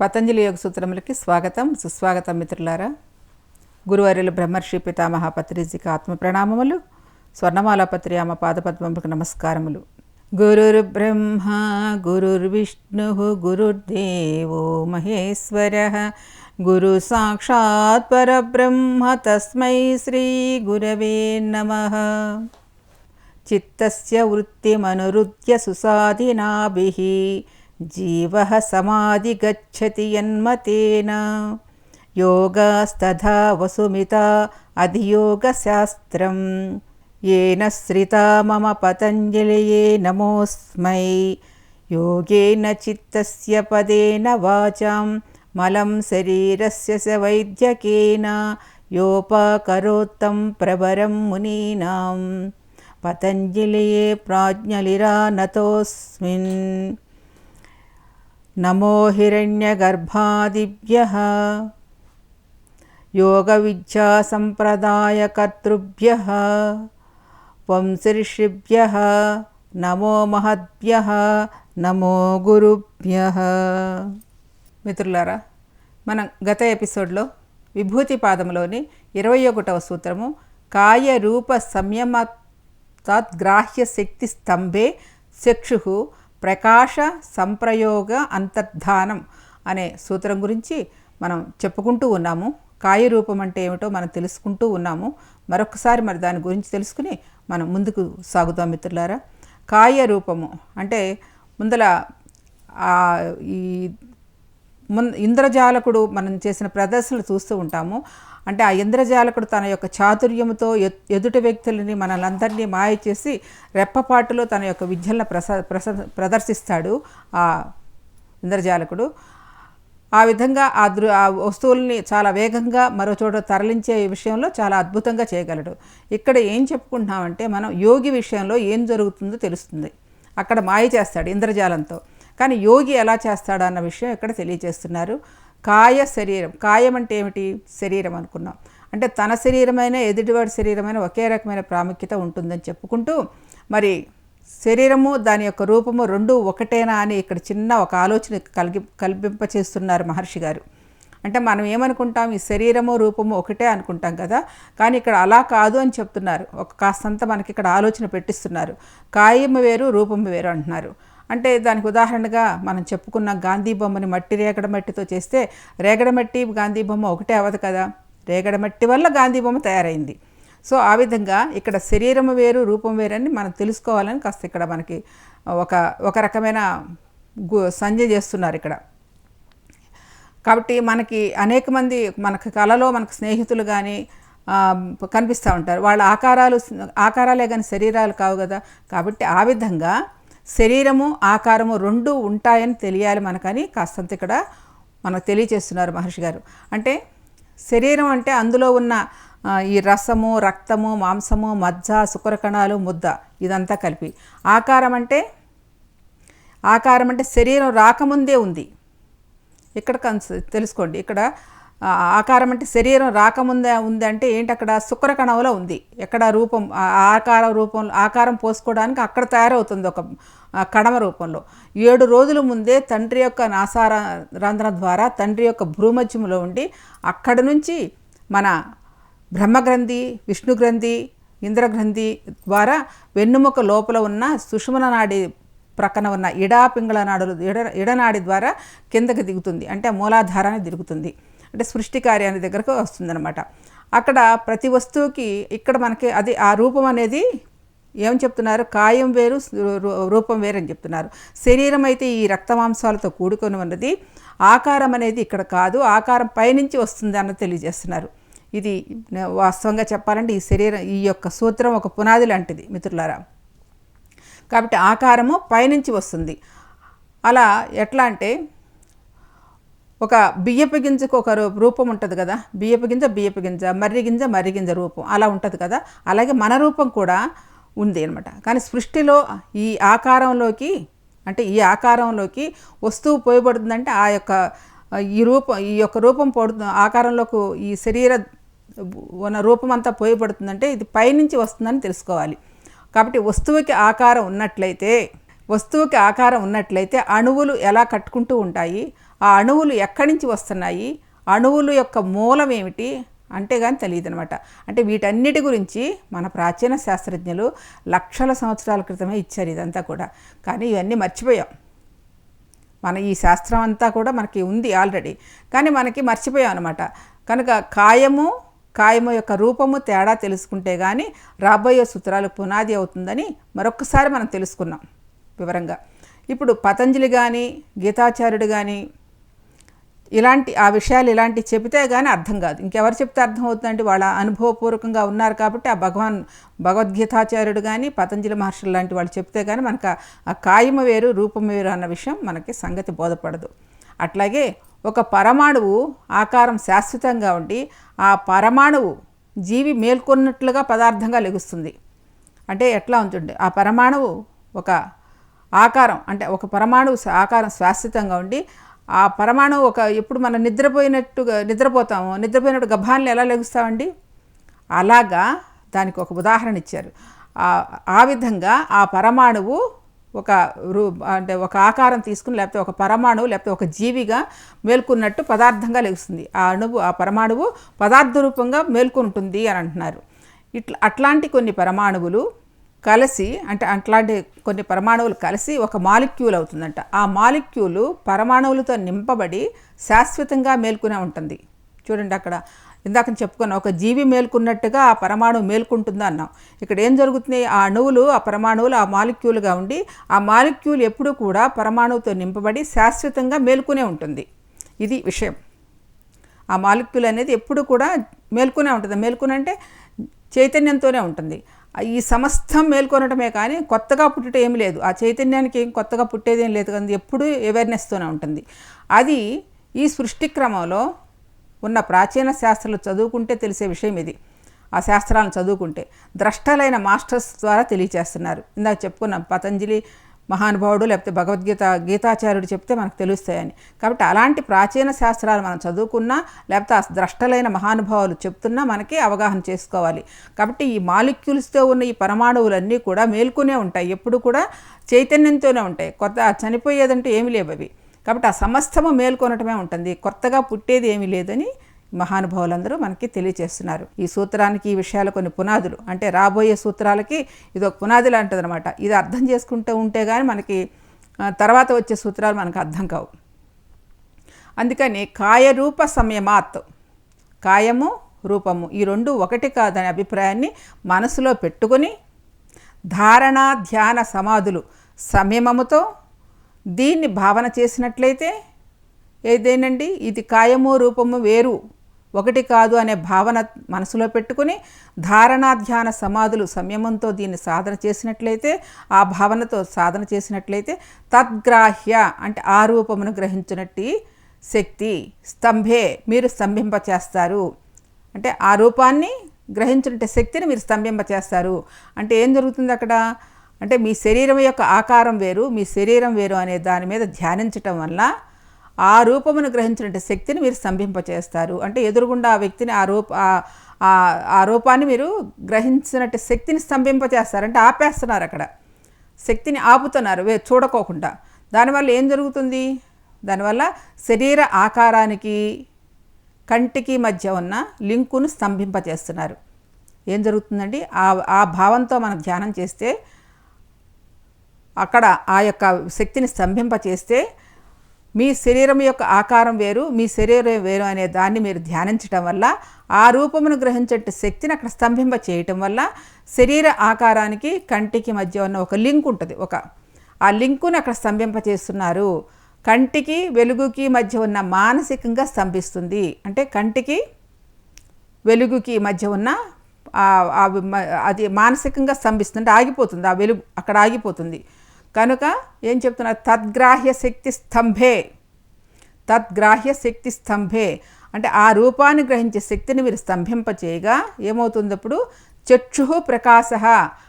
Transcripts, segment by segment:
పతంజలి యోగ సూత్రములకి స్వాగతం సుస్వాగతం మిత్రులారా. గురువర్యులు బ్రహ్మర్షి పితామహ పత్రిజికి ఆత్మ ప్రణామములు స్వర్ణమాల పత్రి ఆమె పాదపద్మములకు నమస్కారములు. గురుర్ బ్రహ్మ గురుర్విష్ణు గురుర్దేవో మహేశ్వర గురు సాక్షాత్ పరబ్రహ్మ తస్మై శ్రీ గురవే నమ. చిత్తస్య వృత్తిమనురుద్య సుసాధినాభిः जीवः समाधिगच्छति यन्मतेन योगास्तथा वसुमिता अधियोगशास्त्रं येन श्रिता मम पतञ्जलये नमोऽस्मै योगेन चित्तस्य पदेन वाचां मलं शरीरस्य स वैद्यकेन योपाकरोत्तं प्रवरं मुनीनां पतञ्जलये प्राज्ञलिरानतोऽस्मिन् नमो हिरण्यगर्भादिभ्यः योगविद्यासम्प्रदायकर्तृभ्यः వంశర్షిభ్య నమో మహద్భ్య నమో గురుభ్య మిత్రులారా మనం గత ఎపిసోడ్లో విభూతి పాదంలోని ఇరవై ఒకటవ సూత్రము కాయ రూప సంయమ తద్గ్రాహ్య శక్తి స్తంభే చక్షు ప్రకాశ సంప్రయోగ అంతర్ధానం అనే సూత్రం గురించి మనం చెప్పుకుంటూ ఉన్నాము. కాయరూపం అంటే ఏమిటో మనం తెలుసుకుంటూ ఉన్నాము. మరొకసారి మరి దాని గురించి తెలుసుకుని మనం ముందుకు సాగుతాం మిత్రులారా. కాయ రూపము అంటే ముందల ఈ మున్ ఇంద్రజాలకుడు మనం చేసిన ప్రదర్శనలు చూస్తూ ఉంటాము. అంటే ఆ ఇంద్రజాలకుడు తన యొక్క చాతుర్యముతో ఎదుటి వ్యక్తులని మనలందరినీ మాయ చేసి రెప్పపాటులో తన యొక్క విద్యలను ప్రస ప్రస ప్రదర్శిస్తాడు ఆ ఇంద్రజాలకుడు. ఆ విధంగా ఆ దృ ఆ వస్తువుల్ని చాలా వేగంగా మరో చోట తరలించే విషయంలో చాలా అద్భుతంగా చేయగలడు. ఇక్కడ ఏం చెప్పుకుంటున్నామంటే మనం యోగి విషయంలో ఏం జరుగుతుందో తెలుస్తుంది. అక్కడ మాయ చేస్తాడు ఇంద్రజాలంతో. కానీ యోగి ఎలా చేస్తాడు అన్న విషయం ఇక్కడ తెలియజేస్తున్నారు. కాయ శరీరం. కాయం అంటే ఏమిటి? శరీరం అనుకున్నాం. అంటే తన శరీరమైన ఎదుటివాడి శరీరమైన ఒకే రకమైన ప్రాముఖ్యత ఉంటుందని చెప్పుకుంటూ మరి శరీరము దాని యొక్క రూపము రెండు ఒకటేనా అని ఇక్కడ చిన్న ఒక ఆలోచన కలిగి కల్పింపచేస్తున్నారు మహర్షి గారు. అంటే మనం ఏమనుకుంటాం? ఈ శరీరము రూపము ఒకటే అనుకుంటాం కదా? కానీ ఇక్కడ అలా కాదు అని చెప్తున్నారు. ఒక కాస్తంత మనకి ఇక్కడ ఆలోచన పెట్టిస్తున్నారు. కాయము వేరు రూపము వేరు అంటున్నారు. అంటే దానికి ఉదాహరణగా మనం చెప్పుకున్న గాంధీ బొమ్మని మట్టి రేగడ మట్టితో చేస్తే రేగడ మట్టి గాంధీ బొమ్మ ఒకటే అవ్వదు కదా. రేగడ మట్టి వల్ల గాంధీ బొమ్మ తయారైంది. సో ఆ విధంగా ఇక్కడ శరీరం వేరు రూపం వేరని మనం తెలుసుకోవాలని కాస్త ఇక్కడ మనకి ఒక ఒక రకమైన సంజ చేస్తున్నారు ఇక్కడ. కాబట్టి మనకి అనేక మంది మనకి కళలో మనకు స్నేహితులు కానీ కనిపిస్తూ ఉంటారు. వాళ్ళ ఆకారాలు ఆకారాలే కానీ శరీరాలు కావు కదా. కాబట్టి ఆ విధంగా శరీరము ఆకారము రెండు ఉంటాయని తెలియాలి మనకని కాస్తంత ఇక్కడ మనకు తెలియచేస్తున్నారు మహర్షి గారు. అంటే శరీరం అంటే అందులో ఉన్న ఈ రసము రక్తము మాంసము మజ్జ శుక్రకణాలు ముద్ద ఇదంతా కలిపి. ఆకారం అంటే ఆకారం అంటే శరీరం రాకముందే ఉంది. ఇక్కడ కన్స్ తెలుసుకోండి. ఇక్కడ ఆకారం అంటే శరీరం రాకముందే ఉంది అంటే ఏంటి అక్కడ శుక్రకణంలో ఉంది. ఎక్కడ రూపం ఆకార రూపం ఆకారం పోసుకోవడానికి అక్కడ తయారవుతుంది ఒక కడమ రూపంలో. ఏడు రోజుల ముందే తండ్రి యొక్క నాసారంధ్రం ద్వారా తండ్రి యొక్క భూమధ్యంలో ఉండి అక్కడి నుంచి మన బ్రహ్మగ్రంథి విష్ణుగ్రంథి ఇంద్రగ్రంథి ద్వారా వెన్నుముక లోపల ఉన్న సుషుమన నాడి ప్రక్కన ఉన్న ఇడా పింగళ నాడులు ఇడ ఇడనాడి ద్వారా కిందకి దిగుతుంది. అంటే మూలాధారాన్ని దిగుతుంది. అంటే సృష్టి కార్యాన్ని దగ్గరకు వస్తుందన్నమాట. అక్కడ ప్రతి వస్తువుకి ఇక్కడ మనకి అది ఆ రూపం అనేది ఏం చెప్తున్నారు? కాయం వేరు రూపం వేరు అని చెప్తున్నారు. శరీరం అయితే ఈ రక్తమాంసాలతో కూడుకొని ఉన్నది. ఆకారం అనేది ఇక్కడ కాదు. ఆకారం పైనుంచి వస్తుంది అన్న తెలియజేస్తున్నారు. ఇది వాస్తవంగా చెప్పాలంటే ఈ శరీరం ఈ యొక్క సూత్రం ఒక పునాది లాంటిది మిత్రులారా. కాబట్టి ఆకారము పైనుంచి వస్తుంది. అలా ఎట్లా అంటే ఒక బియ్యపు గింజకు ఒక రూపం ఉంటుంది కదా. బియ్యపు గింజ బియ్యపు గింజ మర్రి గింజ మర్రి గింజ రూపం. అలా ఉంటుంది కదా. అలాగే మన రూపం కూడా ఉంది అనమాట కానీ సృష్టిలో ఈ ఆకారంలోకి అంటే ఈ ఆకారంలోకి వస్తువు పోయబడుతుందంటే ఆ యొక్క ఈ రూపం ఈ యొక్క రూపం పడుతు ఆకారంలోకి ఈ శరీర ఉన్న రూపం అంతా పోయబడుతుందంటే ఇది పైనుంచి వస్తుందని తెలుసుకోవాలి. కాబట్టి వస్తువుకి ఆకారం ఉన్నట్లయితే వస్తువుకి ఆకారం ఉన్నట్లయితే అణువులు ఎలా కట్టుకుంటూ ఉంటాయి? ఆ అణువులు ఎక్కడి నుంచి వస్తున్నాయి? అణువులు యొక్క మూలం ఏమిటి? అంటే కానీ తెలియదు అనమాట అంటే వీటన్నిటి గురించి మన ప్రాచీన శాస్త్రజ్ఞులు లక్షల సంవత్సరాల క్రితమే ఇచ్చారు ఇదంతా కూడా. కానీ ఇవన్నీ మర్చిపోయాం. మన ఈ శాస్త్రం అంతా కూడా మనకి ఉంది ఆల్రెడీ. కానీ మనకి మర్చిపోయాం అనమాట. కనుక కాయము కాయము యొక్క రూపము తేడా తెలుసుకుంటే కానీ రాబోయే సూత్రాలు పునాది అవుతుందని మరొకసారి మనం తెలుసుకున్నాం వివరంగా. ఇప్పుడు పతంజలి కానీ గీతాచార్యుడు కానీ ఇలాంటి ఆ విషయాలు ఇలాంటి చెబితే కానీ అర్థం కాదు. ఇంకెవరు చెప్తే అర్థం అవుతుందంటే వాళ్ళ అనుభవపూర్వకంగా ఉన్నారు కాబట్టి ఆ భగవాన్ భగవద్గీతాచార్యుడు కానీ పతంజలి మహర్షులు లాంటి వాళ్ళు చెప్తే కానీ మనకు ఆ కాయము వేరు రూపము వేరు అన్న విషయం మనకి సంగతి బోధపడదు. అట్లాగే ఒక పరమాణువు ఆకారం శాశ్వతంగా ఉండి ఆ పరమాణువు జీవి మేల్కొన్నట్లుగా పదార్థంగా లెగుస్తుంది. అంటే ఎట్లా ఉంటుంది ఆ పరమాణువు ఒక ఆకారం అంటే ఒక పరమాణువు ఆకారం శాశ్వతంగా ఉండి ఆ పరమాణువు ఒక ఎప్పుడు మనం నిద్రపోయినట్టుగా నిద్రపోతాము. నిద్రపోయినట్టు గభాన్లు ఎలా లెగుస్తామండి? అలాగా దానికి ఒక ఉదాహరణ ఇచ్చారు. ఆ విధంగా ఆ పరమాణువు ఒక రూ అంటే ఒక ఆకారం తీసుకుని లేకపోతే ఒక పరమాణువు లేకపోతే ఒక జీవిగా మేల్కొన్నట్టు పదార్థంగా లెగుస్తుంది. ఆ అణువు ఆ పరమాణువు పదార్థ రూపంగా మేల్కొంటుంది అని అంటున్నారు. ఇట్లా అట్లాంటి కొన్ని పరమాణువులు కలిసి అంటే అట్లాంటి కొన్ని పరమాణువులు కలిసి ఒక మాలిక్యూల్ అవుతుందంట. ఆ మాలిక్యూలు పరమాణువులతో నింపబడి శాశ్వతంగా మేల్కొనే ఉంటుంది. చూడండి అక్కడ. ఇందాక చెప్పుకున్న ఒక జీవి మేల్కొన్నట్టుగా ఆ పరమాణువు మేల్కొంటుందా అన్నాం. ఇక్కడ ఏం జరుగుతున్నాయి? ఆ అణువులు ఆ పరమాణువులు ఆ మాలిక్యూలుగా ఉండి ఆ మాలిక్యూల్ ఎప్పుడూ కూడా పరమాణువుతో నింపబడి శాశ్వతంగా మేల్కొనే ఉంటుంది. ఇది విషయం. ఆ మాలిక్యూల్ అనేది ఎప్పుడు కూడా మేల్కొనే ఉంటుంది. మేల్కొనంటే అంటే చైతన్యంతోనే ఉంటుంది. ఈ సమస్తం మేల్కొనటమే కానీ కొత్తగా పుట్టడం ఏమి లేదు. ఆ చైతన్యానికి ఏం కొత్తగా పుట్టేదేం లేదు కానీ ఎప్పుడూ అవేర్నెస్తోనే ఉంటుంది. అది ఈ సృష్టి క్రమంలో ఉన్న ప్రాచీన శాస్త్రాలు చదువుకుంటే తెలిసే విషయం ఇది. ఆ శాస్త్రాలను చదువుకుంటే ద్రష్టలైన మాస్టర్స్ ద్వారా తెలియచేస్తున్నారు. ఇందాక చెప్పుకున్నాం పతంజలి మహానుభావుడు లేకపోతే భగవద్గీత గీతాచార్యుడు చెప్తే మనకు తెలుస్తాయని. కాబట్టి అలాంటి ప్రాచీన శాస్త్రాలు మనం చదువుకున్నా లేకపోతే ఆ ద్రష్టలైన మహానుభావులు చెప్తున్నా మనకి అవగాహన చేసుకోవాలి. కాబట్టి ఈ మాలిక్యూల్స్తో ఉన్న ఈ పరమాణువులన్నీ కూడా మేల్కొనే ఉంటాయి. ఎప్పుడు కూడా చైతన్యంతోనే ఉంటాయి. కొత్త చనిపోయేదంటే ఏమి లేవు అవి. కాబట్టి ఆ సమస్తము మేల్కొనటమే ఉంటుంది. కొత్తగా పుట్టేది ఏమీ లేదని మహానుభావులందరూ మనకి తెలియచేస్తున్నారు ఈ సూత్రానికి ఈ విషయాలు కొన్ని పునాదులు. అంటే రాబోయే సూత్రాలకి ఇది ఒక పునాది లాంటిది అనమాట ఇది అర్థం చేసుకుంటూ ఉంటే కానీ మనకి తర్వాత వచ్చే సూత్రాలు మనకు అర్థం కావు. అందుకని కాయరూప సంయమాత్ కాయము రూపము ఈ రెండు ఒకటి కాదనే అభిప్రాయాన్ని మనసులో పెట్టుకొని ధారణ ధ్యాన సమాధులు సంయమముతో దీన్ని భావన చేసినట్లయితే ఏదేనండి? ఇది కాయము రూపము వేరు. ఒకటి కాదు అనే భావన మనసులో పెట్టుకుని ధారణా ధ్యాన సమాధులు సంయమంతో దీన్ని సాధన చేసినట్లయితే ఆ భావనతో సాధన చేసినట్లయితే తద్గ్రాహ్య అంటే ఆ రూపమును గ్రహించినట్టు శక్తి స్తంభే మీరు స్తంభింప చేస్తారు అంటే ఆ రూపాన్ని గ్రహించినట్టు శక్తిని మీరు స్తంభింప చేస్తారు అంటే ఏం జరుగుతుంది అక్కడ? అంటే మీ శరీరం యొక్క ఆకారం వేరు మీ శరీరం వేరు అనే దాని మీద ధ్యానించటం వల్ల ఆ రూపమును గ్రహించినట్టు శక్తిని మీరు స్తంభింపచేస్తారు. అంటే ఎదురుగుండా ఆ వ్యక్తిని ఆ రూప ఆ రూపాన్ని మీరు గ్రహించినట్టు శక్తిని స్తంభింపచేస్తారు. అంటే ఆపేస్తున్నారు అక్కడ. శక్తిని ఆపుతున్నారు. వే చూడకోకుండా. దానివల్ల ఏం జరుగుతుంది? దానివల్ల శరీర ఆకారానికి కంటికి మధ్య ఉన్న లింకును స్తంభింపచేస్తున్నారు. ఏం జరుగుతుందండి? ఆ ఆ భావంతో మనం ధ్యానం చేస్తే అక్కడ ఆ యొక్క శక్తిని స్తంభింపచేస్తే మీ శరీరం యొక్క ఆకారం వేరు మీ శరీరం వేరు అనే దాన్ని మీరు ధ్యానించటం వల్ల ఆ రూపమును గ్రహించే శక్తిని అక్కడ స్తంభింప చేయటం వల్ల శరీర ఆకారానికి కంటికి మధ్య ఉన్న ఒక లింక్ ఉంటుంది. ఒక ఆ లింకుని అక్కడ స్తంభింప చేస్తున్నారు. కంటికి వెలుగుకి మధ్య ఉన్న మానసికంగా స్తంభిస్తుంది. అంటే కంటికి వెలుగుకి మధ్య ఉన్న అది మానసికంగా స్తంభిస్తుంది. ఆగిపోతుంది. ఆ వెలుగు అక్కడ ఆగిపోతుంది. కనుక ఏం చెప్తున్నారు తద్గ్రాహ్య శక్తి స్తంభే. తద్గ్రాహ్య శక్తి స్తంభే. అంటే ఆ రూపాన్ని గ్రహించే శక్తిని మీరు స్తంభింపచేయగా ఏమవుతుంది అప్పుడు? చక్షు ప్రకాశ.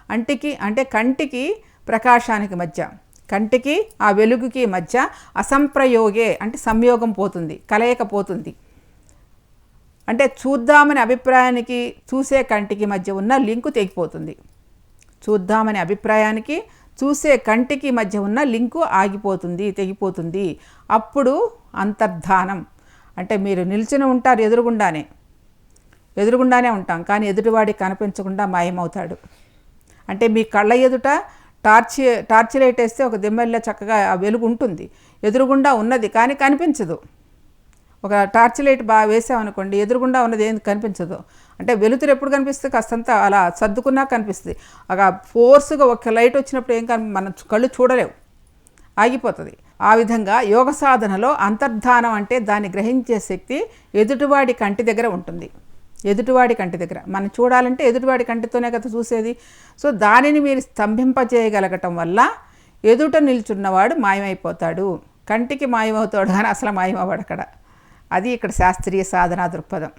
అంటికి అంటే కంటికి ప్రకాశానికి మధ్య. కంటికి ఆ వెలుగుకి మధ్య అసంప్రయోగే అంటే సంయోగం పోతుంది కలయిక పోతుంది. అంటే చూద్దామనే అభిప్రాయానికి చూసే కంటికి మధ్య ఉన్న లింకు తెగిపోతుంది. చూద్దామనే అభిప్రాయానికి చూసే కంటికి మధ్య ఉన్న లింకు ఆగిపోతుంది తెగిపోతుంది. అప్పుడు అంతర్ధానం. అంటే మీరు నిల్చుని ఉంటారు ఎదురుగుండానే. ఎదురుగుండానే ఉంటాం కానీ ఎదుటివాడి కనిపించకుండా మాయమవుతాడు. అంటే మీ కళ్ళ ఎదుట టార్చ్ టార్చ్ లైట్ వేస్తే ఒక దిమ్మెల్లో చక్కగా ఆ వెలుగు ఉంటుంది. ఎదురుగుండా ఉన్నది కానీ కనిపించదు. ఒక టార్చ్ లైట్ బాగా వేసామనుకోండి ఎదురుగుండా ఉన్నది ఏం కనిపించదు. అంటే వెలుతురు ఎప్పుడు కనిపిస్తుంది? కాస్తంత అలా సర్దుకున్నా కనిపిస్తుంది. ఒక ఫోర్స్గా ఒక లైట్ వచ్చినప్పుడు ఏం కని మనం కళ్ళు చూడలేవు. ఆగిపోతుంది. ఆ విధంగా యోగ సాధనలో అంతర్ధానం అంటే దాన్ని గ్రహించే శక్తి ఎదుటివాడి కంటి దగ్గర ఉంటుంది. ఎదుటివాడి కంటి దగ్గర. మనం చూడాలంటే ఎదుటివాడి కంటితోనే కదా చూసేది. సో దానిని మీరు స్తంభింపజేయగలగటం వల్ల ఎదుట నిల్చున్నవాడు మాయమైపోతాడు. కంటికి మాయమవుతాడు కానీ అసలు మాయమవ్వడు అక్కడ. అది ఇక్కడ శాస్త్రీయ సాధనా దృక్పథం.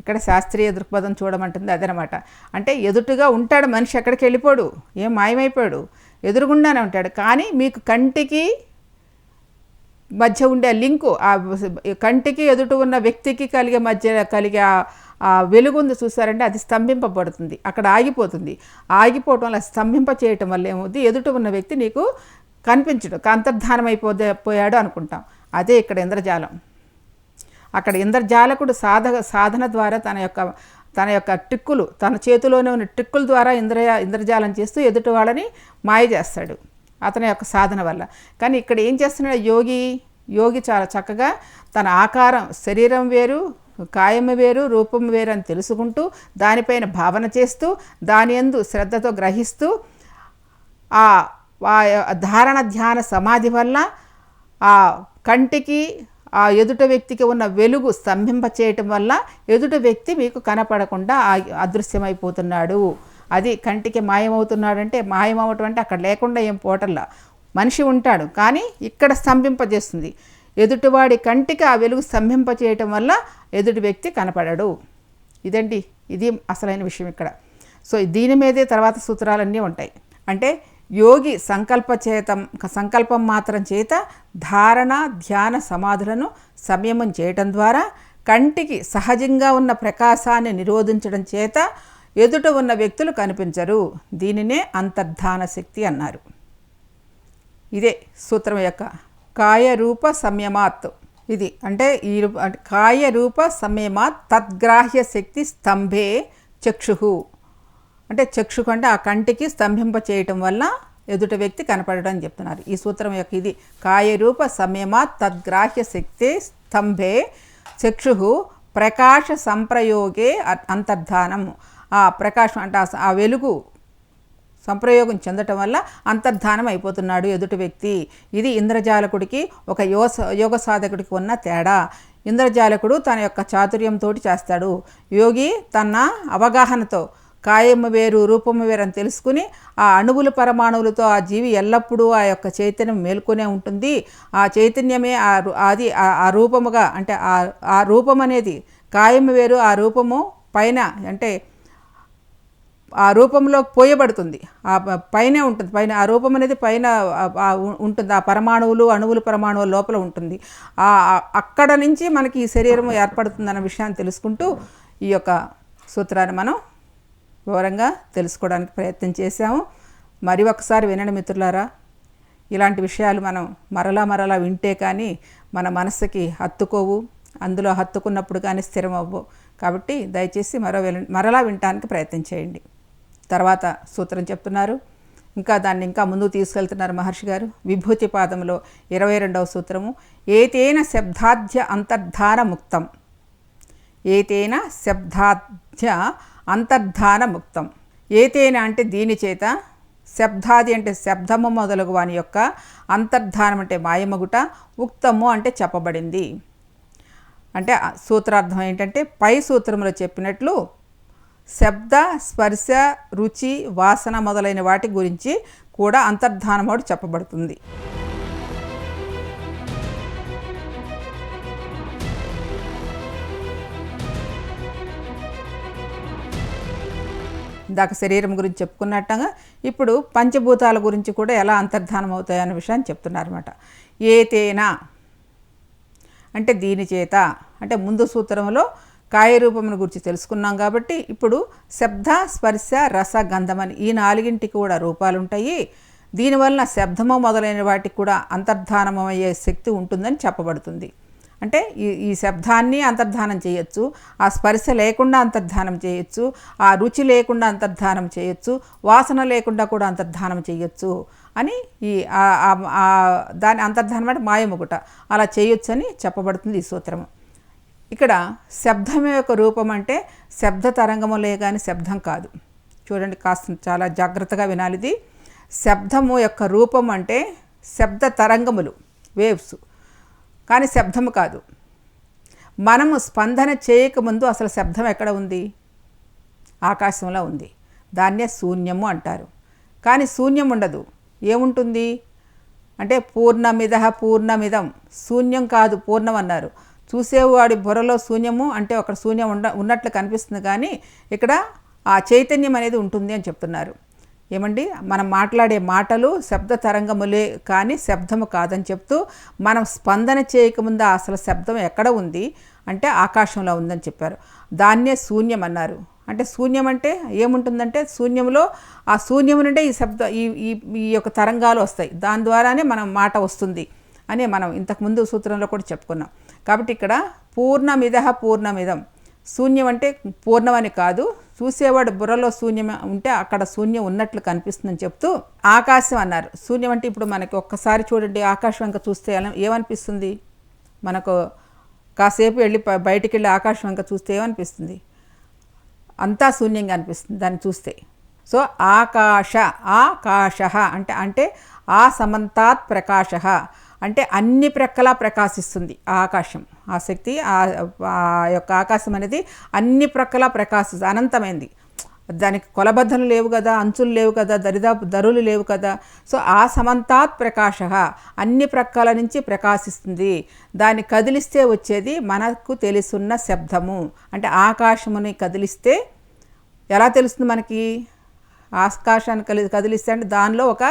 ఇక్కడ శాస్త్రీయ దృక్పథం చూడమంటుంది అదనమాట. అంటే ఎదుటుగా ఉంటాడు మనిషి ఎక్కడికి వెళ్ళిపోడు ఏం మాయమైపోయాడు ఎదురుగుండానే ఉంటాడు. కానీ మీకు కంటికి మధ్య ఉండే లింకు ఆ కంటికి ఎదుట ఉన్న వ్యక్తికి కలిగే మధ్య కలిగే ఆ- వెలుగు ఉంది చూసారంటే అది స్తంభింపబడుతుంది అక్కడ ఆగిపోతుంది. ఆగిపోవటం వల్ల స్తంభింప చేయటం వల్ల ఏమవుతుంది ఎదుట ఉన్న వ్యక్తి నీకు కనిపించడు అంతర్ధానం అయిపోతే పోయాడు అనుకుంటాం. అదే ఇక్కడ ఇంద్రజాలం. అక్కడ ఇంద్రజాలకుడు సాధ సాధన ద్వారా తన యొక్క తన యొక్క ట్రిక్కులు తన చేతిలోనే ఉన్న ట్రిక్కుల ద్వారా ఇంద్ర ఇంద్రజాలం చేస్తూ ఎదుటి వాళ్ళని మాయ చేస్తాడు అతని యొక్క సాధన వల్ల. కానీ ఇక్కడ ఏం చేస్తున్నాడు యోగి? యోగి చాలా చక్కగా తన ఆకారం శరీరం వేరు కాయము వేరు రూపం వేరు అని తెలుసుకుంటూ దానిపైన భావన చేస్తూ దాని యందు శ్రద్ధతో గ్రహిస్తూ ఆ ఆ ధారణ ధ్యాన సమాధి వల్ల ఆ కంటికి ఆ ఎదుట వ్యక్తికి ఉన్న వెలుగు స్తంభింప చేయటం వల్ల ఎదుట వ్యక్తి మీకు కనపడకుండా ఆ- అదృశ్యమైపోతున్నాడు. అది కంటికి మాయమవుతున్నాడంటే మాయమవటం అంటే అక్కడ లేకుండా ఏం పోటల్లా. మనిషి ఉంటాడు కానీ ఇక్కడ స్తంభింపజేస్తుంది. ఎదుటివాడి కంటికి ఆ వెలుగు స్తంభింప చేయటం వల్ల ఎదుటి వ్యక్తి కనపడడు. ఇదండి ఇది అసలైన విషయం ఇక్కడ. సో దీని మీదే తర్వాత సూత్రాలన్నీ ఉంటాయి. అంటే యోగి సంకల్ప చేతం సంకల్పం మాత్రం చేత ధారణ ధ్యాన సమాధులను సంయమం చేయటం ద్వారా కంటికి సహజంగా ఉన్న ప్రకాశాన్ని నిరోధించడం చేత ఎదుట ఉన్న వ్యక్తులు కనిపించరు. దీనినే అంతర్ధాన శక్తి అన్నారు. ఇదే సూత్రం యొక్క కాయరూప సంయమాత్. ఇది అంటే ఈ కాయరూప సంయమాత్ తద్గ్రాహ్య శక్తి స్తంభే చక్షు. అంటే చక్షుకు అంటే ఆ కంటికి స్తంభింప చేయటం వల్ల ఎదుట వ్యక్తి కనపడడం అని చెప్తున్నారు. ఈ సూత్రం యొక్క ఇది కాయరూప సమయమా తద్గ్రాహ్య శక్తి స్తంభే చక్షు ప్రకాశ సంప్రయోగే అంతర్ధానం. ఆ ప్రకాశం అంటే ఆ ఆ వెలుగు సంప్రయోగం చెందటం వల్ల అంతర్ధానం అయిపోతున్నాడు ఎదుటి వ్యక్తి. ఇది ఇంద్రజాలకుడికి ఒక యోగ యోగ సాధకుడికి ఉన్న తేడా. ఇంద్రజాలకుడు తన యొక్క చాతుర్యంతో చేస్తాడు. యోగి తన అవగాహనతో కాయము వేరు రూపము వేరు అని తెలుసుకుని ఆ అణువులు పరమాణువులతో ఆ జీవి ఎల్లప్పుడూ ఆ యొక్క చైతన్యం మేల్కొనే ఉంటుంది. ఆ చైతన్యమే ఆ అది ఆ- రూపముగా అంటే ఆ ఆ రూపం అనేది కాయము వేరు ఆ రూపము పైన అంటే ఆ రూపంలో పోయబడుతుంది. ఆ పైన పైనే ఉంటుంది. పైన ఆ రూపం అనేది పైన ఉంటుంది. ఆ పరమాణువులు అణువులు పరమాణువుల లోపల ఉంటుంది. ఆ ఆ- అక్కడ నుంచి మనకి ఈ శరీరం ఏర్పడుతుందన్న విషయాన్ని తెలుసుకుంటూ ఈ యొక్క సూత్రాన్ని మనం వివరంగా తెలుసుకోవడానికి ప్రయత్నం చేశాము. మరి ఒకసారి వినండి మిత్రులారా ఇలాంటి విషయాలు మనం మరలా మరలా వింటే కానీ మన మనసుకి హత్తుకోవు అందులో హత్తుకున్నప్పుడు కానీ స్థిరం అవ్వవు కాబట్టి దయచేసి మరో మరలా వినటానికి ప్రయత్నం చేయండి. తర్వాత సూత్రం చెప్తున్నారు. ఇంకా దాన్ని ఇంకా ముందుకు తీసుకెళ్తున్నారు మహర్షి గారు. విభూతి పాదంలో ఇరవై రెండవ సూత్రము. ఏతేన శబ్దాధ్య అంతర్ధార ముక్తం. ఏతేన శబ్దాధ్య అంతర్ధాన ముక్తం ఏతేన అంటే దీని చేత శబ్దాది అంటే శబ్దము మొదలగు వాని యొక్క అంతర్ధానం అంటే మాయమగుట ఉక్తము అంటే చెప్పబడింది. అంటే సూత్రార్థం ఏంటంటే పై సూత్రంలో చెప్పినట్లు శబ్ద స్పర్శ రుచి వాసన మొదలైన వాటి గురించి కూడా అంతర్ధానమోడు చెప్పబడుతుంది. ఇందాక శరీరం గురించి చెప్పుకున్నట్టుగా ఇప్పుడు పంచభూతాల గురించి కూడా ఎలా అంతర్ధానం అవుతాయన్న విషయాన్ని చెప్తున్నారన్నమాట. ఏతేనా అంటే దీని చేత అంటే ముందు సూత్రంలో కాయరూపమును గురించి తెలుసుకున్నాం కాబట్టి ఇప్పుడు శబ్ద స్పర్శ రస గంధమని ఈ నాలుగింటికి కూడా రూపాలు ఉంటాయి దీనివలన శబ్దము మొదలైన వాటికి కూడా అంతర్ధానమయ్యే శక్తి ఉంటుందని చెప్పబడుతుంది. అంటే ఈ ఈ శబ్దాన్ని అంతర్ధానం చేయొచ్చు ఆ స్పర్శ లేకుండా అంతర్ధానం చేయొచ్చు ఆ రుచి లేకుండా అంతర్ధానం చేయొచ్చు వాసన లేకుండా కూడా అంతర్ధానం చేయొచ్చు అని ఈ దాని అంతర్ధానం అంటే మాయముగుట అలా చేయొచ్చు అని చెప్పబడుతుంది ఈ సూత్రము. ఇక్కడ శబ్దం యొక్క రూపం అంటే శబ్ద తరంగములే కానీ శబ్దం కాదు. చూడండి కాస్త చాలా జాగ్రత్తగా వినాలిది. శబ్దము యొక్క రూపం అంటే శబ్ద తరంగములు వేవ్స్. కానీ శబ్దము కాదు. మనము స్పందన చేయకముందు అసలు శబ్దం ఎక్కడ ఉంది? ఆకాశంలో ఉంది. దాన్నే శూన్యము అంటారు. కానీ శూన్యం ఉండదు. ఏముంటుంది? అంటే పూర్ణమిద పూర్ణమిదం. శూన్యం కాదు పూర్ణం అన్నారు. చూసేవాడి బుర్రలో శూన్యము అంటే ఒక శూన్యం ఉండ ఉన్నట్లు కనిపిస్తుంది కానీ ఇక్కడ ఆ చైతన్యం అనేది ఉంటుంది అని చెప్తున్నారు. ఏమండి? మనం మాట్లాడే మాటలు శబ్ద తరంగములే కానీ శబ్దము కాదని చెప్తూ మనం స్పందన చేయకముందు అసలు శబ్దం ఎక్కడ ఉంది? అంటే ఆకాశంలో ఉందని చెప్పారు. దాన్నే శూన్యం అన్నారు. అంటే శూన్యం అంటే ఏముంటుందంటే శూన్యంలో ఆ శూన్యం నుండే ఈ శబ్ద ఈ ఈ ఈ యొక్క తరంగాలు వస్తాయి. దాని ద్వారానే మనం మాట వస్తుంది అని మనం ఇంతకుముందు సూత్రంలో కూడా చెప్పుకున్నాం. కాబట్టి ఇక్కడ పూర్ణమిద పూర్ణమిదం. శూన్యం అంటే పూర్ణమని కాదు చూసేవాడు బుర్రలో శూన్యం ఉంటే అక్కడ శూన్యం ఉన్నట్లు కనిపిస్తుందని చెప్తూ ఆకాశం అన్నారు. శూన్యం అంటే ఇప్పుడు మనకి ఒక్కసారి చూడండి ఆకాశం ఇంకా చూస్తే ఏమనిపిస్తుంది? మనకు కాసేపు వెళ్ళి బయటికి వెళ్ళి ఆకాశం ఇంకా చూస్తే ఏమనిపిస్తుంది? అంతా శూన్యంగా అనిపిస్తుంది దాన్ని చూస్తే. సో ఆకాశ ఆకాశ అంటే అంటే ఆ సమంతాత్ ప్రకాశ. అంటే అన్ని ప్రక్కలా ప్రకాశిస్తుంది ఆ ఆకాశం. ఆ శక్తి ఆ యొక్క ఆకాశం అనేది అన్ని ప్రక్కలా ప్రకాశిస్తుంది అనంతమైంది. దానికి కొలబద్దలు లేవు కదా అంచులు లేవు కదా దరిదాపు దరులు లేవు కదా. సో ఆ సమంతాత్ ప్రకాశ అన్ని ప్రక్కల నుంచి ప్రకాశిస్తుంది. దాన్ని కదిలిస్తే వచ్చేది మనకు తెలుసున్న శబ్దము. అంటే ఆకాశముని కదిలిస్తే ఎలా తెలుస్తుంది మనకి? ఆకాశాన్ని కలి కదిలిస్తే అంటే దానిలో ఒక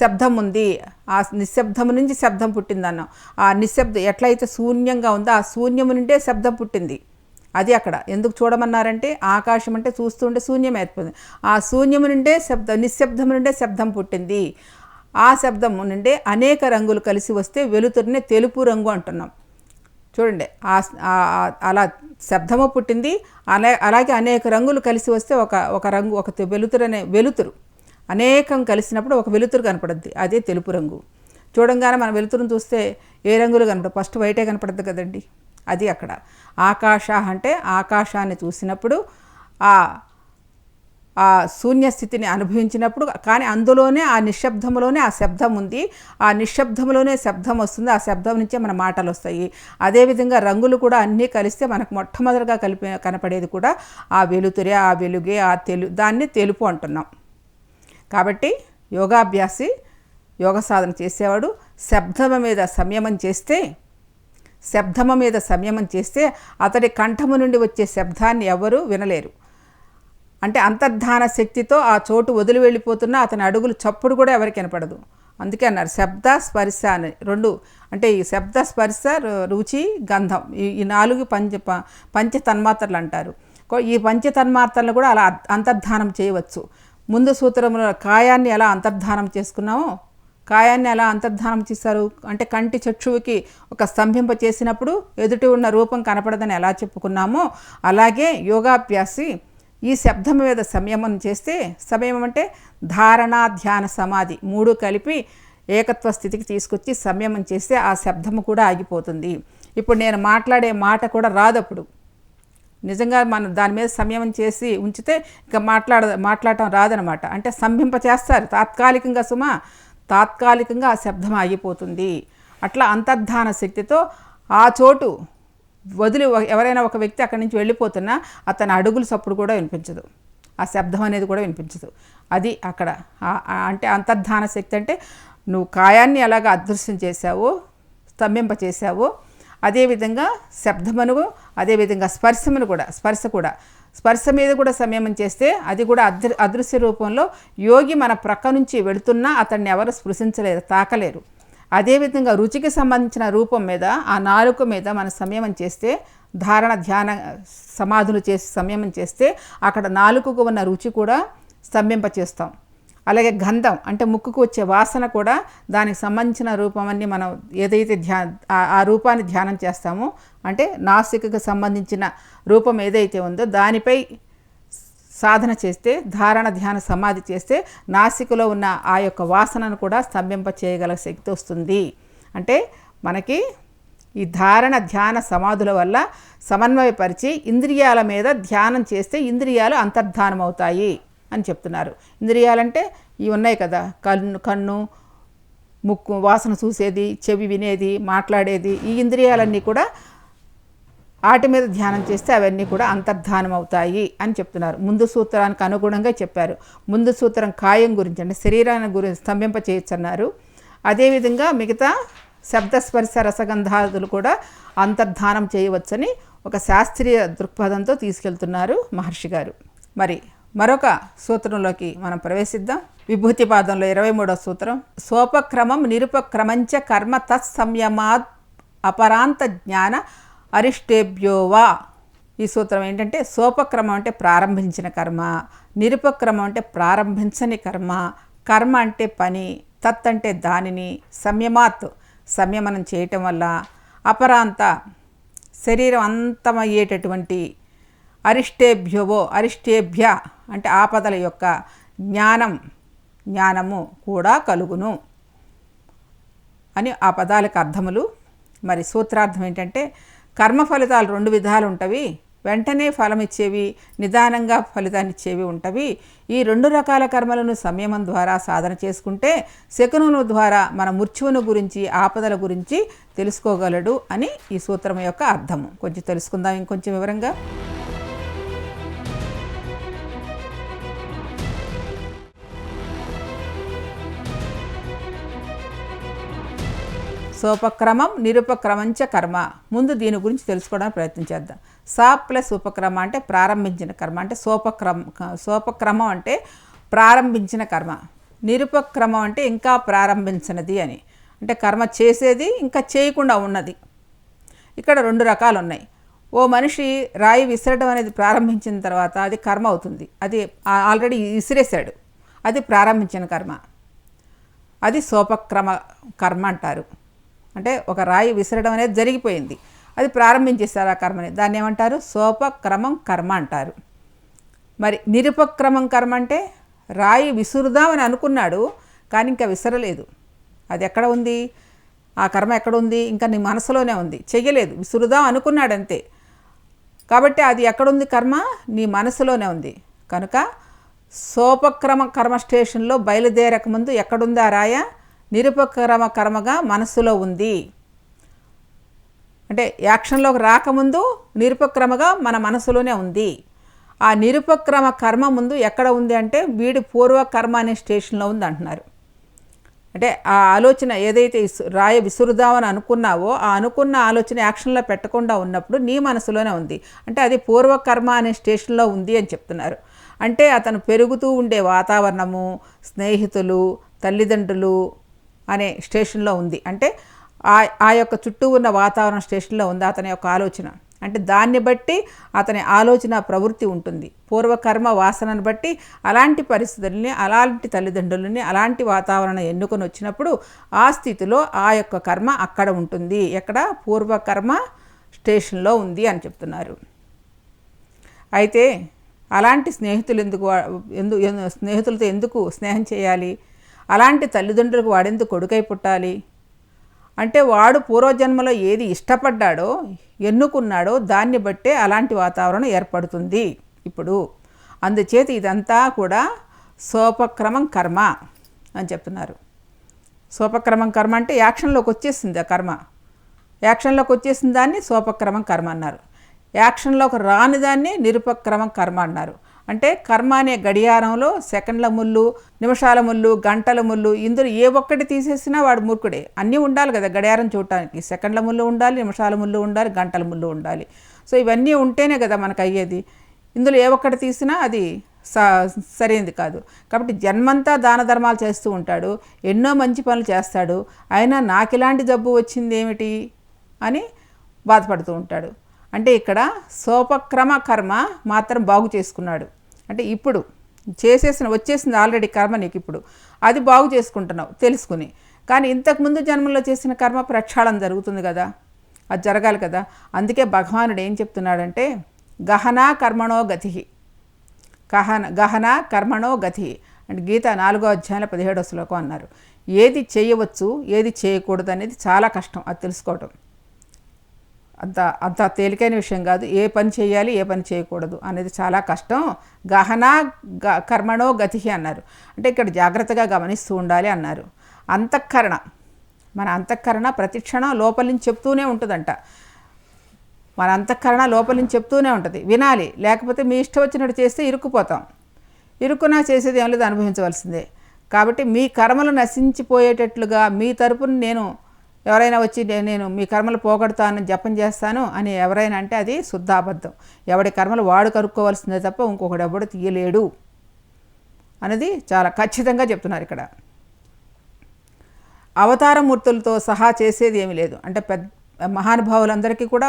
శబ్దం ఉంది. ఆ నిశ్శబ్దము నుంచి శబ్దం పుట్టింది అన్నాం ఆ నిశ్శబ్దం ఎట్లయితే శూన్యంగా ఉందో ఆ శూన్యము నుండే శబ్దం పుట్టింది. అది అక్కడ. ఎందుకు చూడమన్నారంటే ఆకాశం అంటే చూస్తుంటే శూన్యం ఏర్పడింది ఆ శూన్యము నుండే శబ్దం నిశ్శబ్దము నుండే శబ్దం పుట్టింది. ఆ శబ్దం నుండే అనేక రంగులు కలిసి వస్తే వెలుతురునే తెలుపు రంగు అంటున్నాం. చూడండి అలా శబ్దము పుట్టింది. అలా అలాగే అనేక రంగులు కలిసి వస్తే ఒక ఒక రంగు ఒక వెలుతురు అనే వెలుతురు. అనేకం కలిసినప్పుడు ఒక వెలుతురు కనపడుద్ది. అదే తెలుపు రంగు. చూడంగానే మన వెలుతురుని చూస్తే ఏ రంగులు కనపడదు ఫస్ట్ వైటే కనపడద్దు కదండి. అది అక్కడ. ఆకాశ అంటే ఆకాశాన్ని చూసినప్పుడు ఆ ఆ శూన్య స్థితిని అనుభవించినప్పుడు కానీ అందులోనే ఆ నిశ్శబ్దంలోనే ఆ శబ్దం ఉంది. ఆ నిశ్శబ్దంలోనే శబ్దం వస్తుంది. ఆ శబ్దం నుంచే మన మాటలు వస్తాయి. అదేవిధంగా రంగులు కూడా అన్నీ కలిస్తే మనకు మొట్టమొదటిగా కలిపి కనపడేది కూడా ఆ వెలుతురే ఆ వెలుగే ఆ తెలు దాన్ని తెలుపు అంటున్నాం. కాబట్టి యోగాభ్యాసి యోగ సాధన చేసేవాడు శబ్దం మీద సంయమం చేస్తే శబ్దము మీద సంయమం చేస్తే అతడి కంఠము నుండి వచ్చే శబ్దాన్ని ఎవరూ వినలేరు. అంటే అంతర్ధాన శక్తితో ఆ చోటు వదిలి వెళ్ళిపోతున్నా అతని అడుగులు చప్పుడు కూడా ఎవరికి వినపడదు. అందుకే అన్నారు శబ్ద స్పర్శ అని. రెండు అంటే ఈ శబ్ద స్పర్శ రు- రుచి గంధం ఈ ఈ నాలుగు పంచ పంచ తన్మాత్రలు అంటారు. ఈ పంచ తన్మాత్రలు కూడా అలా అంతర్ధానం చేయవచ్చు. ముందు సూత్రంలో కాయాన్ని ఎలా అంతర్ధానం చేసుకున్నామో కాయాన్ని ఎలా అంతర్ధానం చేశారు? అంటే కంటి చక్షువుకి ఒక స్తంభింప చేసినప్పుడు ఎదుటి ఉన్న రూపం కనపడదని ఎలా చెప్పుకున్నామో అలాగే యోగాభ్యాసి ఈ శబ్దం మీద సంయమం చేస్తే సంయమం అంటే ధారణ ధ్యాన సమాధి మూడు కలిపి ఏకత్వ స్థితికి తీసుకొచ్చి సంయమం చేస్తే ఆ శబ్దము కూడా ఆగిపోతుంది. ఇప్పుడు నేను మాట్లాడే మాట కూడా రాదప్పుడు. నిజంగా మనం దాని మీద సంయమం చేసి ఉంచితే ఇంకా మాట్లాడ మాట్లాడటం రాదనమాట అంటే సంభింప చేస్తారు. తాత్కాలికంగా సుమా తాత్కాలికంగా ఆ శబ్దం ఆగిపోతుంది. అట్లా అంతర్ధాన శక్తితో ఆ చోటు వదిలి ఎవరైనా ఒక వ్యక్తి అక్కడి నుంచి వెళ్ళిపోతున్నా అతని అడుగులు సప్పుడు కూడా వినిపించదు. ఆ శబ్దం అనేది కూడా వినిపించదు. అది అక్కడ. అంటే అంతర్ధాన శక్తి అంటే నువ్వు కాయాన్ని ఎలాగ అదృశ్యం చేశావో స్తంభింప చేశావో అదేవిధంగా శబ్దమును అదేవిధంగా స్పర్శమును కూడా స్పర్శ కూడా. స్పర్శ మీద కూడా సంయమం చేస్తే అది కూడా అదృ అదృశ్య రూపంలో యోగి మన ప్రక్క నుంచి వెళుతున్నా అతన్ని ఎవరు స్పృశించలేరు తాకలేరు. అదేవిధంగా రుచికి సంబంధించిన రూపం మీద ఆ నాలుక మీద మన సంయమం చేస్తే ధారణ ధ్యాన సమాధులు చేసి సంయమం చేస్తే అక్కడ నాలుకకు ఉన్న రుచి కూడా స్తంభింప చేస్తాం అలాగే గంధం అంటే ముక్కుకు వచ్చే వాసన కూడా దానికి సంబంధించిన రూపమన్నీ మనం ఏదైతే ధ్యా ఆ రూపాన్ని ధ్యానం చేస్తామో అంటే నాసికకు సంబంధించిన రూపం ఏదైతే ఉందో దానిపై సాధన చేస్తే ధారణ ధ్యాన సమాధి చేస్తే నాసికలో ఉన్న ఆ యొక్క వాసనను కూడా స్తంభింప చేయగల శక్తి వస్తుంది. అంటే మనకి ఈ ధారణ ధ్యాన సమాధుల వల్ల సమన్వయపరిచి ఇంద్రియాల మీద ధ్యానం చేస్తే ఇంద్రియాలు అంతర్ధానం అవుతాయి అని చెప్తున్నారు. ఇంద్రియాలంటే ఇవి ఉన్నాయి కదా కన్ను కన్ను ముక్కు వాసన చూసేది చెవి వినేది మాట్లాడేది ఈ ఇంద్రియాలన్నీ కూడా వాటి మీద ధ్యానం చేస్తే అవన్నీ కూడా అంతర్ధానం అవుతాయి అని చెప్తున్నారు. ముందు సూత్రానికి అనుగుణంగా చెప్పారు. ముందు సూత్రం కాయం గురించి అంటే శరీరాన్ని గురించి స్తంభింప చేయొచ్చు అన్నారు అదేవిధంగా మిగతా శబ్దస్పర్శ రసగంధాదులు కూడా అంతర్ధానం చేయవచ్చని ఒక శాస్త్రీయ దృక్పథంతో తీసుకెళ్తున్నారు మహర్షి గారు. మరి మరొక సూత్రంలోకి మనం ప్రవేశిద్దాం. విభూతి పాదంలో ఇరవై మూడో సూత్రం. సోపక్రమం నిరుపక్రమంచ కర్మ తత్సంయమాత్ అపరాంత జ్ఞాన అరిష్టేభ్యోవా ఈ సూత్రం ఏంటంటే సోపక్రమం అంటే ప్రారంభించిన కర్మ నిరుపక్రమం అంటే ప్రారంభించని కర్మ కర్మ అంటే పని తత్ అంటే దానిని సంయమాత్ సంయమనం చేయటం వల్ల అపరాంత శరీరం అంతమయ్యేటటువంటి అరిష్టేభ్యవో అరిష్టేభ్య అంటే ఆపదల యొక్క జ్ఞానం జ్ఞానము కూడా కలుగును అని ఆ పదాలకు అర్థములు. మరి సూత్రార్థం ఏంటంటే కర్మ ఫలితాలు రెండు విధాలు ఉంటవి. వెంటనే ఫలం ఇచ్చేవి నిదానంగా ఫలితాన్నిచ్చేవి ఉంటవి. ఈ రెండు రకాల కర్మలను సంయమం ద్వారా సాధన చేసుకుంటే శకునుల ద్వారా మన మృత్యువును గురించి ఆపదల గురించి తెలుసుకోగలడు అని ఈ సూత్రం యొక్క అర్థము. కొంచెం తెలుసుకుందాం ఇంకొంచెం వివరంగా. సోపక్రమం నిరుపక్రమంచ కర్మ. ముందు దీని గురించి తెలుసుకోవడానికి ప్రయత్నం చేద్దాం. సా ప్లస్ ఉపక్రమ అంటే ప్రారంభించిన కర్మ. అంటే సోపక్రమ సోపక్రమం అంటే ప్రారంభించిన కర్మ. నిరుపక్రమం అంటే ఇంకా ప్రారంభించినది అని. అంటే కర్మ చేసేది ఇంకా చేయకుండా ఉన్నది. ఇక్కడ రెండు రకాలు ఉన్నాయి. ఓ మనిషి రాయి విసరడం అనేది ప్రారంభించిన తర్వాత అది కర్మ అవుతుంది. అది ఆల్రెడీ విసిరేశాడు అది ప్రారంభించిన కర్మ. అది సోపక్రమ కర్మ అంటారు. అంటే ఒక రాయి విసరడం అనేది జరిగిపోయింది. అది ప్రారంభించేస్తారు ఆ కర్మని. దాన్ని ఏమంటారు? సోపక్రమం కర్మ అంటారు. మరి నిరుపక్రమం కర్మ అంటే రాయి విసురుదామని అనుకున్నాడు కానీ ఇంకా విసరలేదు. అది ఎక్కడ ఉంది? ఆ కర్మ ఎక్కడ ఉంది? ఇంకా నీ మనసులోనే ఉంది. చెయ్యలేదు. విసురుదాం అనుకున్నాడు అంతే కాబట్టి అది ఎక్కడుంది కర్మ? నీ మనసులోనే ఉంది. కనుక సోపక్రమ కర్మ స్టేషన్లో బయలుదేరక ముందు ఎక్కడుందా ఆ రాయ? నిరుపక్రమ కర్మగా మనస్సులో ఉంది. అంటే యాక్షన్లోకి రాకముందు నిరుపక్రమగా మన మనసులోనే ఉంది. ఆ నిరుపక్రమ కర్మ ముందు ఎక్కడ ఉంది అంటే వీడి పూర్వ కర్మ అనే స్టేషన్లో ఉంది అంటున్నారు. అంటే ఆ ఆలోచన ఏదైతే రాయ విసురుదామని అనుకున్నావో ఆ అనుకున్న ఆలోచన యాక్షన్లో పెట్టకుండా ఉన్నప్పుడు నీ మనసులోనే ఉంది. అంటే అది పూర్వకర్మ అనే స్టేషన్లో ఉంది అని చెప్తున్నారు. అంటే అతను పెరుగుతూ ఉండే వాతావరణము స్నేహితులు తల్లిదండ్రులు అనే స్టేషన్లో ఉంది. అంటే ఆ ఆ యొక్క చుట్టూ ఉన్న వాతావరణ స్టేషన్లో ఉంది అతని యొక్క ఆలోచన. అంటే దాన్ని బట్టి అతని ఆలోచన ప్రవృత్తి ఉంటుంది. పూర్వకర్మ వాసనను బట్టి అలాంటి పరిస్థితుల్ని అలాంటి తల్లిదండ్రులని అలాంటి వాతావరణం ఎన్నుకొని వచ్చినప్పుడు ఆ స్థితిలో ఆ యొక్క కర్మ అక్కడ ఉంటుంది. ఎక్కడ? పూర్వకర్మ స్టేషన్లో ఉంది అని చెప్తున్నారు. అయితే అలాంటి స్నేహితులు ఎందుకు ఎందు- స్నేహితులతో ఎందుకు స్నేహం చేయాలి? అలాంటి తల్లిదండ్రులకు వాడెందుకు కొడుకై పుట్టాలి? అంటే వాడు పూర్వజన్మలో ఏది ఇష్టపడ్డాడో ఎన్నుకున్నాడో దాన్ని బట్టే అలాంటి వాతావరణం ఏర్పడుతుంది. ఇప్పుడు అందుచేత ఇదంతా కూడా సోపక్రమం కర్మ అని చెప్తున్నారు. సోపక్రమం కర్మ అంటే యాక్షన్లోకి వచ్చేసింది ఆ కర్మ. యాక్షన్లోకి వచ్చేసిన దాన్ని సోపక్రమం కర్మ అన్నారు. యాక్షన్లోకి రాని దాన్ని నిరుపక్రమం కర్మ అన్నారు. అంటే కర్మ అనే గడియారంలో సెకండ్ల ముళ్ళు నిమిషాల ముళ్ళు గంటల ముళ్ళు ఇందులో ఏ ఒక్కటి తీసేసినా వాడు మూర్ఖుడే. అన్నీ ఉండాలి కదా గడియారం చూడటానికి. సెకండ్ల ముళ్ళు ఉండాలి నిమిషాల ముళ్ళు ఉండాలి గంటల ముళ్ళు ఉండాలి. సో ఇవన్నీ ఉంటేనే కదా మనకు అయ్యేది ఇందులో ఏ ఒక్కటి తీసినా అది స సరైనది కాదు. కాబట్టి జన్మంతా దాన ధర్మాలు చేస్తూ ఉంటాడు. ఎన్నో మంచి పనులు చేస్తాడు. అయినా నాకు ఇలాంటి జబ్బు వచ్చింది ఏమిటి అని బాధపడుతూ ఉంటాడు. అంటే ఇక్కడ సోపక్రమ కర్మ మాత్రం బాగు చేసుకున్నాడు. అంటే ఇప్పుడు చేసేసిన వచ్చేసింది ఆల్రెడీ కర్మ నీకు ఇప్పుడు. అది బాగు చేసుకుంటున్నావు తెలుసుకుని. కానీ ఇంతకుముందు జన్మలో చేసిన కర్మ ప్రక్షాళన జరుగుతుంది కదా. అది జరగాలి కదా. అందుకే భగవానుడు ఏం చెప్తున్నాడంటే గహనా కర్మణో గతి. గహన గహన కర్మణో గతి. అంటే గీత నాలుగో అధ్యాయంలో పదిహేడో శ్లోకం అన్నారు. ఏది చేయవచ్చు ఏది చేయకూడదు అనేది చాలా కష్టం అది తెలుసుకోవటం. అంత అంత తేలికైన విషయం కాదు. ఏ పని చేయాలి ఏ పని చేయకూడదు అనేది చాలా కష్టం. గహన గ కర్మణో గతి అన్నారు. అంటే ఇక్కడ జాగ్రత్తగా గమనిస్తూ ఉండాలి అన్నారు. అంతఃకరణ. మన అంతఃకరణ ప్రతిక్షణం లోపలి నుంచి చెప్తూనే ఉంటుందంట. మన అంతఃకరణ లోపల నుంచి చెప్తూనే ఉంటుంది. వినాలి. లేకపోతే మీ ఇష్టం వచ్చినట్టు చేస్తే ఇరుక్కుపోతాం. ఇరుక్కునా చేసేది ఏం లేదు అనుభవించవలసిందే. కాబట్టి మీ కర్మలు నశించిపోయేటట్లుగా మీ తరపున నేను ఎవరైనా వచ్చి నేను మీ కర్మలు పోగొడతాను జపం చేస్తాను అని ఎవరైనా అంటే అది శుద్ధాబద్ధం. ఎవడి కర్మలు వాడు కనుక్కోవాల్సిందే తప్ప ఇంకొకడు ఎవడు తీయలేడు అనేది చాలా ఖచ్చితంగా చెప్తున్నారు ఇక్కడ. అవతారమూర్తులతో సహా చేసేది ఏమీ లేదు. అంటే పెద్ద మహానుభావులందరికీ కూడా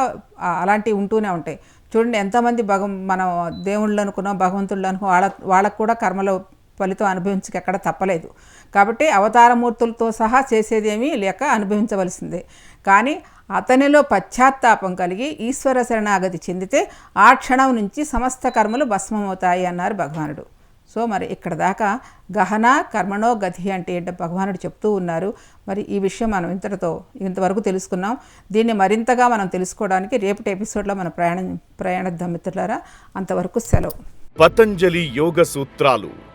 అలాంటివి ఉంటూనే ఉంటాయి. చూడండి ఎంతమంది భగ మనం దేవుళ్ళు అనుకున్నాం భగవంతుళ్ళు అనుకో వాళ్ళ వాళ్ళకు కూడా కర్మలో ఫలితం అనుభవించక ఎక్కడ తప్పలేదు. కాబట్టి అవతారమూర్తులతో సహా చేసేదేమీ లేక అనుభవించవలసిందే. కానీ అతనిలో పశ్చాత్తాపం కలిగి ఈశ్వర శరణాగతి చెందితే ఆ క్షణం నుంచి సమస్త కర్మలు భస్మమవుతాయి అన్నారు భగవానుడు. సో మరి ఇక్కడ దాకా గహన కర్మణో గతి అంటే ఏంటో భగవానుడు చెప్తూ ఉన్నారు. మరి ఈ విషయం మనం ఇంతటితో ఇంతవరకు తెలుసుకున్నాం. దీన్ని మరింతగా మనం తెలుసుకోవడానికి రేపటి ఎపిసోడ్లో మనం ప్రయాణం ప్రయాణిద్దాం మిత్రులారా అంతవరకు సెలవు. పతంజలి యోగ సూత్రాలు.